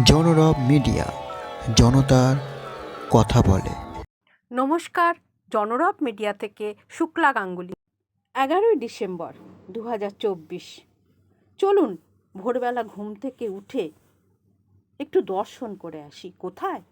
জনরব media, জনতার কথা বলে। নমস্কার, জনরব মিডিয়া থেকে শুক্লা গাঙ্গুলি। এগারোই ডিসেম্বর দু হাজার চব্বিশ। চলুন, ভোরবেলা ঘুম থেকে উঠে একটু দর্শন করে আসি। কোথায়?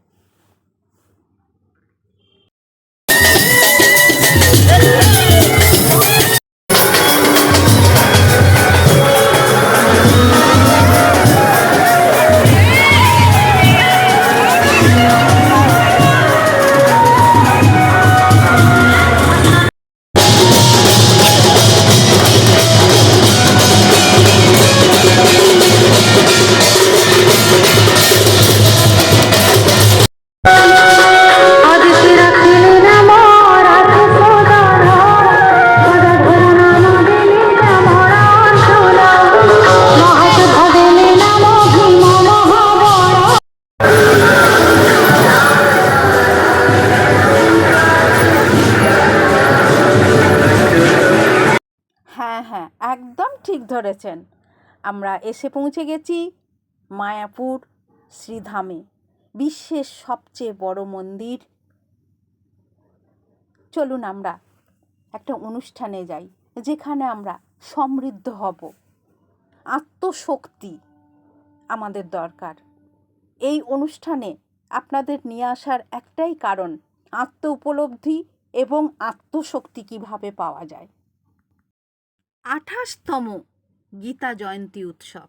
ঠিক ধরেছেন। আমরা এসে পৌঁছে গেছি মায়াপুর শ্রীধামে, বিশ্বের সবচেয়ে বড় মন্দির। চলুন আমরা একটা অনুষ্ঠানে যাই, যেখানে আমরা সমৃদ্ধ হব। আত্মশক্তি আমাদের দরকার। এই অনুষ্ঠানে আপনাদের নিয়ে আসার একটাই কারণ আত্ম উপলব্ধি এবং আত্মশক্তি কীভাবে পাওয়া যায়। আঠাশতম গীতা জয়ন্তী উৎসব।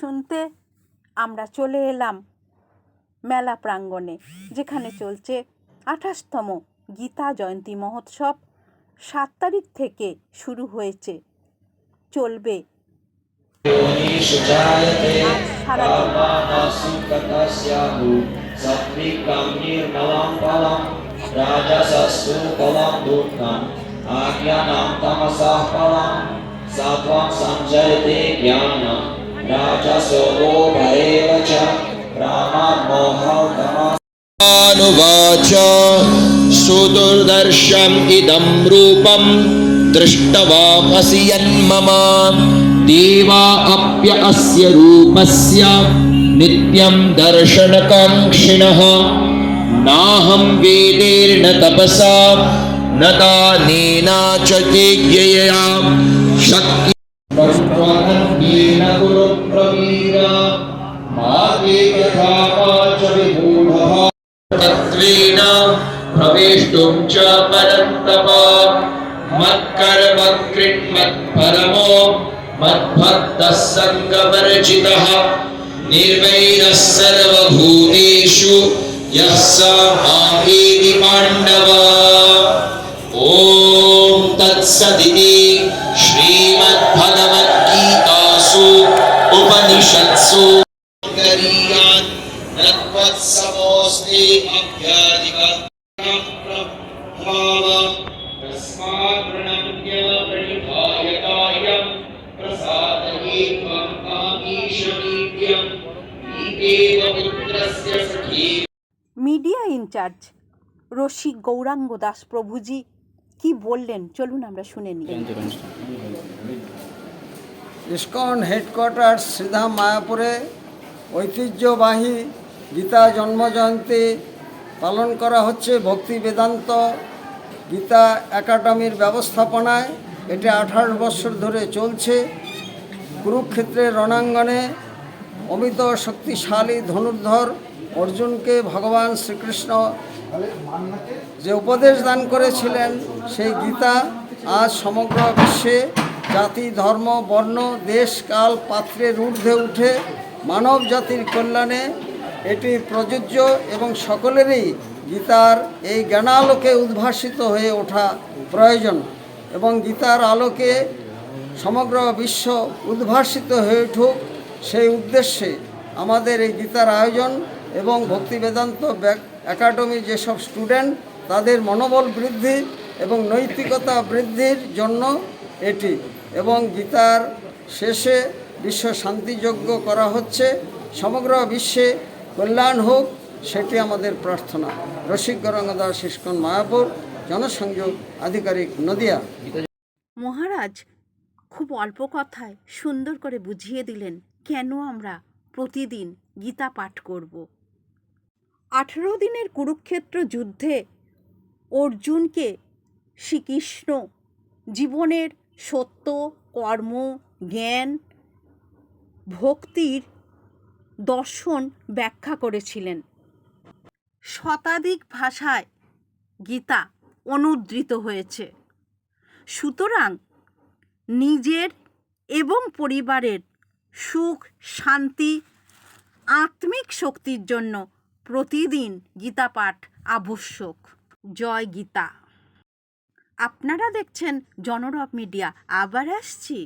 শুনতে আমরা চলে এলাম মেলা প্রাঙ্গণে যেখানে চলছে আঠাশতম গীতা জয়ন্তী মহোৎসব সাত তারিখ থেকে শুরু হয়েছে। চলবে। সারাদিন। सुदुर्दर्शम् इदं रूपं दृष्टवामसि यन्मम। देवा अप्य अस्य रूपस्य नित्यं दर्शनकाङ्क्षिणः। नाहं वेदेर्न तपसा, न दानेना च ते शक्ति प्रवेष्टुं च परन्तप मत्कर्म कृन्मत्परमो मद्भक्तः सङ्गवर्जितः निर्वैरः सर्वभूतेषु यः स माहेति पाण्डव ॐ तत्सदिति श्रीमद्भगवद्गीतासु उपनिषत्सु करीयान् नत्वत्समोऽस्ति মিডিয়া ইনচার্জ রসিক গৌরাঙ্গ দাস প্রভুজি কি বললেন? চলুন আমরা শুনে নিই। ইস্কন হেডকোয়ার্টার শ্রীধাম মায়াপুরে ঐতিহ্যবাহী গীতা জন্মজয়ন্তী পালন করা হচ্ছে ভক্তি বেদান্ত গীতা একাডেমির ব্যবস্থাপনায় এটি আঠাশ বছর ধরে চলছে। কুরুক্ষেত্রের রণাঙ্গনে অমিত শক্তিশালী ধনুর্ধর অর্জুনকে ভগবান শ্রীকৃষ্ণ যে উপদেশ দান করেছিলেন সেই গীতা আজ সমগ্র বিশ্বে জাতি, ধর্ম, বর্ণ, দেশ, কাল পাত্রের ঊর্ধ্বে উঠে মানব জাতির কল্যাণে এটি প্রযোজ্য এবং সকলেরই গীতার এই জ্ঞানালোকে উদ্ভাসিত হয়ে ওঠা প্রয়োজন এবং গীতার আলোকে সমগ্র বিশ্ব উদ্ভাসিত হয়ে উঠুক সেই উদ্দেশ্যে আমাদের এই গীতার আয়োজন এবং ভক্তি বেদান্ত একাডেমি যেসব স্টুডেন্ট, তাদের মনোবল বৃদ্ধি এবং নৈতিকতা বৃদ্ধির জন্য এটি এবং গীতার শেষে বিশ্ব শান্তিযজ্ঞ করা হচ্ছে। সমগ্র বিশ্বে কল্যাণ হোক। সেটি আমাদের প্রার্থনা। রসিক গরঙ্গদাস ইস্কন মায়াপুর, জনসংযোগ আধিকারিক নদিয়া। মহারাজ, খুব অল্প কথায় সুন্দর করে বুঝিয়ে দিলেন কেন আমরা প্রতিদিন গীতা পাঠ করব। আঠেরো দিনের কুরুক্ষেত্র যুদ্ধে অর্জুনকে শ্রীকৃষ্ণ জীবনের সত্য, কর্ম, জ্ঞান, ভক্তির দর্শন ব্যাখ্যা করেছিলেন। শতাধিক ভাষায় গীতা অনুদ্ধৃত হয়েছে। সুতরাং নিজের এবং পরিবারের সুখ, শান্তি, আত্মিক শক্তির জন্য প্রতিদিন গীতা পাঠ আবশ্যক। জয় গীতা। আপনারা দেখছেন জনরব মিডিয়া। আবার আসছি।